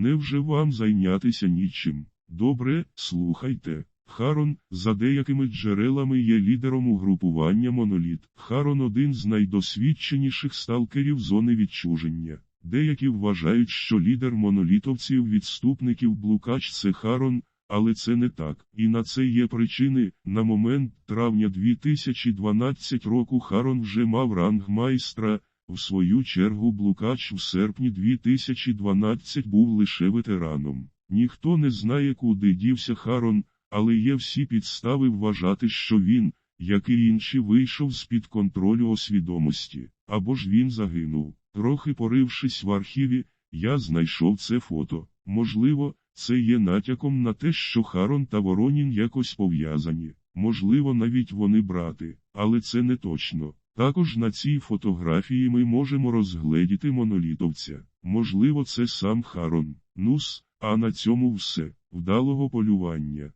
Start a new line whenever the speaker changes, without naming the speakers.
Невже вам зайнятися нічим? Добре, слухайте. Харон, за деякими джерелами, є лідером угрупування Моноліт. Харон один з найдосвідченіших сталкерів зони відчуження. Деякі вважають, що лідер монолітовців відступників Блукач це Харон, але це не так. І на це є причини. На момент травня 2012 року Харон вже мав ранг майстра. В свою чергу Блукач в серпні 2012 був лише ветераном. Ніхто не знає, куди дівся Харон, але є всі підстави вважати, що він, як і інші, вийшов з-під контролю освідомості, або ж він загинув. Трохи порившись в архіві, я знайшов це фото. Можливо, це є натяком на те, що Харон та Воронін якось пов'язані. Можливо, навіть вони брати, але це не точно. Також на цій фотографії ми можемо розгледіти монолітовця. Можливо, це сам Харон. Нус, а на цьому все. Вдалого полювання.